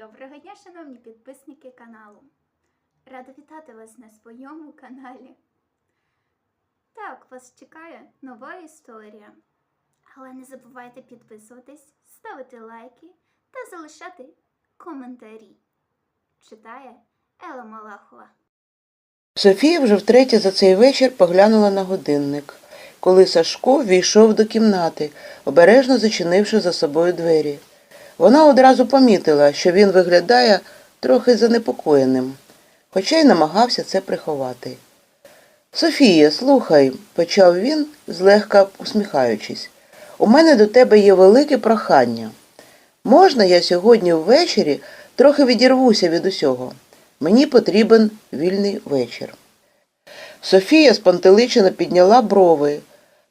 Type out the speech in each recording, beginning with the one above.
Доброго дня, шановні підписники каналу. Рада вітати вас на своєму каналі. Так, вас чекає нова історія. Але не забувайте підписуватись, ставити лайки та залишати коментарі. Читає Ела Малахова. Софія вже втретє за цей вечір поглянула на годинник, коли Сашко ввійшов до кімнати, обережно зачинивши за собою двері. Вона одразу помітила, що він виглядає трохи занепокоєним, хоча й намагався це приховати. Софія, слухай, почав він, злегка усміхаючись, у мене до тебе є велике прохання. Можна я сьогодні ввечері трохи відірвуся від усього? Мені потрібен вільний вечір. Софія спантеличено підняла брови,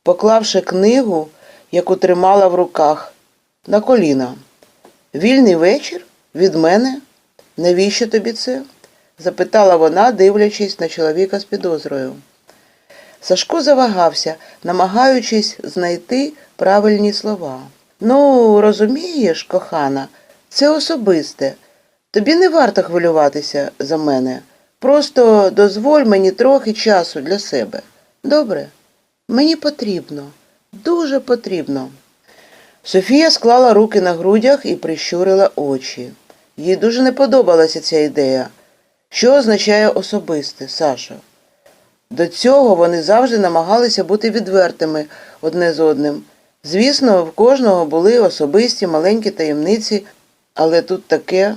поклавши книгу, яку тримала в руках, на коліна. Вільний вечір? Від мене? Навіщо тобі це? запитала вона, дивлячись на чоловіка з підозрою. Сашко завагався, намагаючись знайти правильні слова. Ну, розумієш, кохана, це особисте. Тобі не варто хвилюватися за мене. Просто дозволь мені трохи часу для себе. Добре? Мені потрібно, дуже потрібно. Софія склала руки на грудях і прищурила очі. Їй дуже не подобалася ця ідея. Що означає особисте, Сашо? До цього вони завжди намагалися бути відвертими одне з одним. Звісно, в кожного були особисті маленькі таємниці, але тут таке.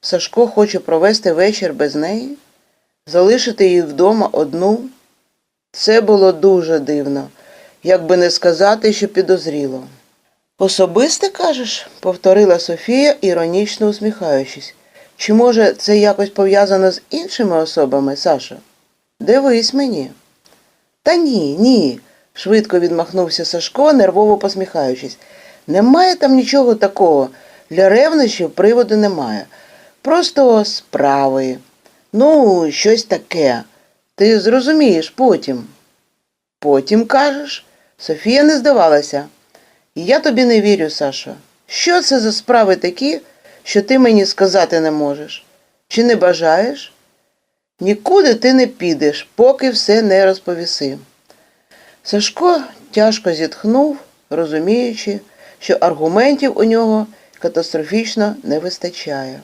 Сашко хоче провести вечір без неї, залишити її вдома одну. Це було дуже дивно, як би не сказати, що підозріло. Особисте, кажеш? повторила Софія, іронічно усміхаючись. Чи може це якось пов'язано з іншими особами, Саша? Дивись мені. Та ні, ні, швидко відмахнувся Сашко, нервово посміхаючись. Немає там нічого такого. Для ревнощів приводу немає. Просто справи. Ну, щось таке. Ти зрозумієш потім. Потім кажеш? Софія не здавалася. Я тобі не вірю, Сашо. Що це за справи такі, що ти мені сказати не можеш? Чи не бажаєш? Нікуди ти не підеш, поки все не розповіси. Сашко тяжко зітхнув, розуміючи, що аргументів у нього катастрофічно не вистачає.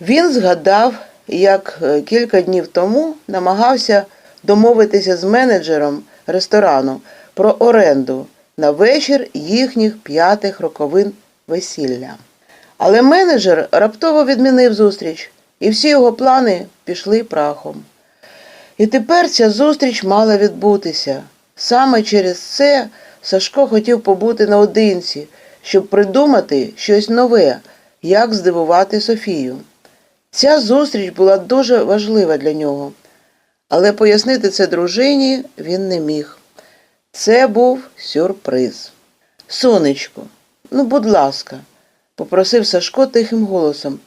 Він згадав, як е, кілька днів тому намагався домовитися з менеджером ресторану про оренду на вечір їхніх п'ятих роковин весілля. Але менеджер раптово відмінив зустріч, і всі його плани пішли прахом. І тепер ця зустріч мала відбутися. Саме через це Сашко хотів побути наодинці, щоб придумати щось нове, як здивувати Софію. Ця зустріч була дуже важлива для нього, але пояснити це дружині він не міг. Це був сюрприз. Сонечко, ну, будь ласка, попросив Сашко тихим голосом.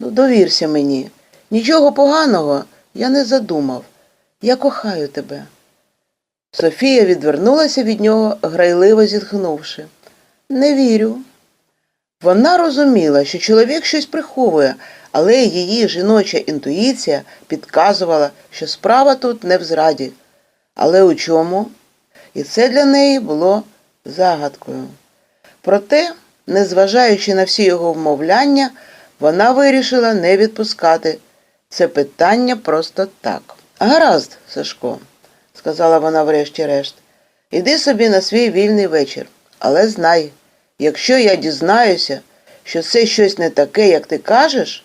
Ну, довірся мені. Нічого поганого я не задумав. Я кохаю тебе. Софія відвернулася від нього, грайливо зітхнувши. Не вірю. Вона розуміла, що чоловік щось приховує, але її жіноча інтуїція підказувала, що справа тут не в зраді. Але у чому? І це для неї було загадкою. Проте, незважаючи на всі його вмовляння, вона вирішила не відпускати це питання просто так. Гаразд, Сашко, сказала вона врешті-решт, іди собі на свій вільний вечір, але знай, якщо я дізнаюся, що це щось не таке, як ти кажеш,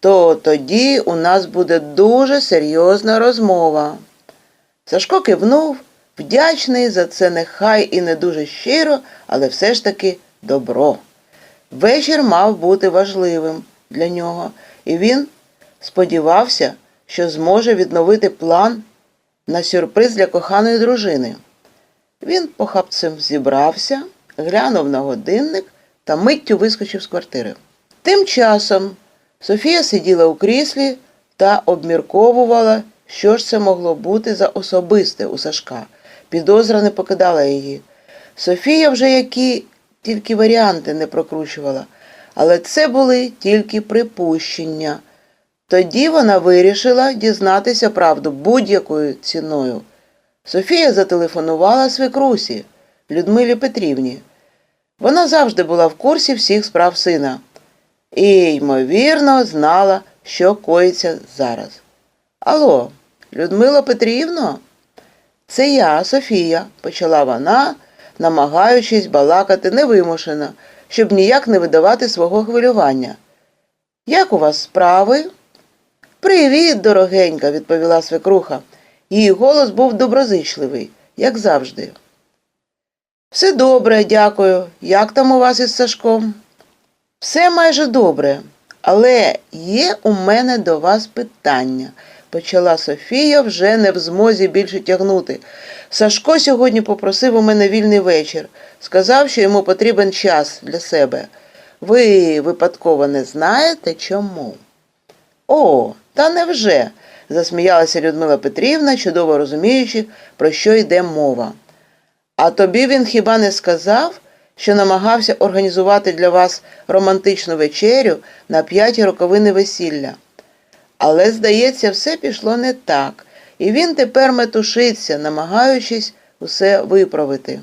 то тоді у нас буде дуже серйозна розмова. Сашко кивнув, вдячний за це нехай і не дуже щиро, але все ж таки добро. Вечір мав бути важливим для нього, і він сподівався, що зможе відновити план на сюрприз для коханої дружини. Він похапцем зібрався, глянув на годинник та миттю вискочив з квартири. Тим часом Софія сиділа у кріслі та обмірковувала, що ж це могло бути за особисте у Сашка. Підозра не покидала її. Софія вже які тільки варіанти не прокручувала, Але це були тільки припущення. Тоді вона вирішила дізнатися правду будь-якою ціною. Софія зателефонувала свекрусі Людмилі Петрівні. Вона завжди була в курсі всіх справ сина і, ймовірно, знала, що коїться зараз. Алло, Людмила Петрівно? Це я, Софія, почала вона, намагаючись балакати невимушено, щоб ніяк не видавати свого хвилювання. Як у вас справи? Привіт, дорогенька, відповіла свекруха. Її голос був доброзичливий, як завжди. Все добре, дякую. Як там у вас із Сашком? Все майже добре, але є у мене до вас питання, почала Софія вже не в змозі більше тягнути. Сашко сьогодні попросив у мене вільний вечір, сказав, що йому потрібен час для себе. Ви випадково не знаєте чому? О, та невже? засміялася Людмила Петрівна, чудово розуміючи, про що йде мова. А тобі він хіба не сказав, що намагався організувати для вас романтичну вечерю на п'яті роковини весілля? Але, здається, все пішло не так, і він тепер метушиться, намагаючись усе виправити.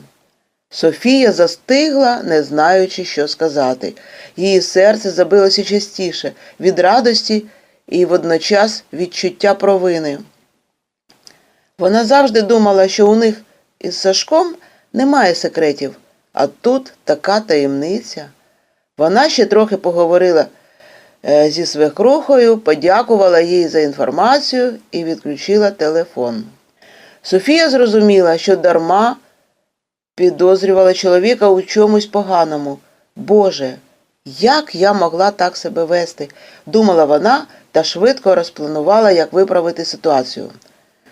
Софія застигла, не знаючи, що сказати. Її серце забилося частіше від радості і водночас відчуття провини. Вона завжди думала, що у них із Сашком немає секретів, а тут така таємниця. Вона ще трохи поговорила зі свекрухою, подякувала їй за інформацію і відключила телефон. Софія зрозуміла, що дарма підозрювала чоловіка у чомусь поганому. Боже, як я могла так себе вести? думала вона та швидко розпланувала, як виправити ситуацію.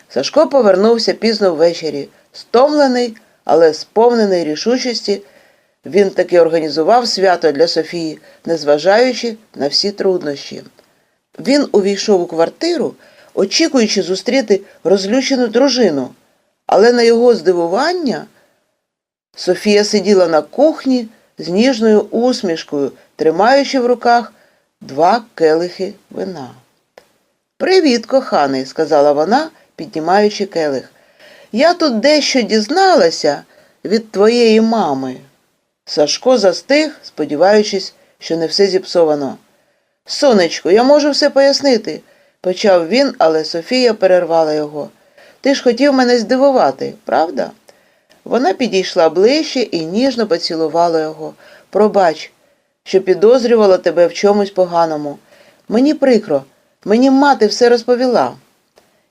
Сашко повернувся пізно ввечері, стомлений, але сповнений рішучості. Він таки організував свято для Софії, незважаючи на всі труднощі. Він увійшов у квартиру, очікуючи зустріти розлючену дружину, але на його здивування Софія сиділа на кухні з ніжною усмішкою, тримаючи в руках два келихи вина. Привіт, коханий, сказала вона, піднімаючи келих. Я тут дещо дізналася від твоєї мами. Сашко застиг, сподіваючись, що не все зіпсовано. Сонечко, я можу все пояснити, почав він, але Софія перервала його. Ти ж хотів мене здивувати, правда? Вона підійшла ближче і ніжно поцілувала його. Пробач, що підозрювала тебе в чомусь поганому. Мені прикро, мені мати все розповіла.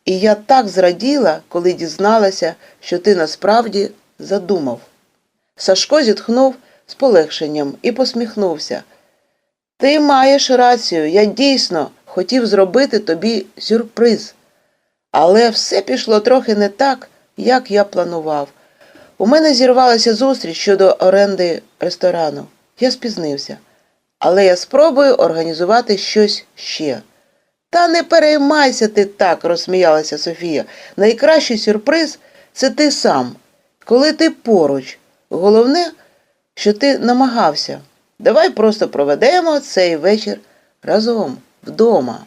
І я так зраділа, коли дізналася, що ти насправді задумав. Сашко зітхнув з полегшенням і посміхнувся. Ти маєш рацію, я дійсно хотів зробити тобі сюрприз. Але все пішло трохи не так, як я планував. У мене зірвалася зустріч щодо оренди ресторану. Я спізнився. Але я спробую організувати щось ще. Та не переймайся ти так, розсміялася Софія. Найкращий сюрприз це ти сам, коли ти поруч. Головне, що ти намагався. Давай просто проведемо цей вечір разом, вдома.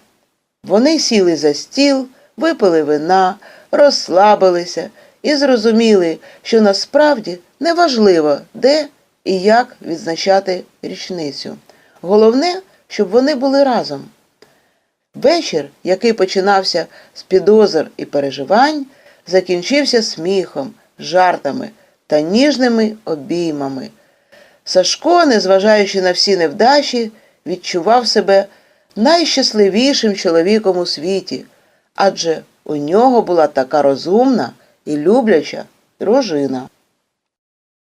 Вони сіли за стіл, випили вина, розслабилися і зрозуміли, що насправді неважливо, де і як відзначати річницю. Головне, щоб вони були разом. Вечір, який починався з підозр і переживань, закінчився сміхом, жартами та ніжними обіймами. Сашко, незважаючи на всі невдачі, відчував себе найщасливішим чоловіком у світі, адже у нього була така розумна і любляча дружина.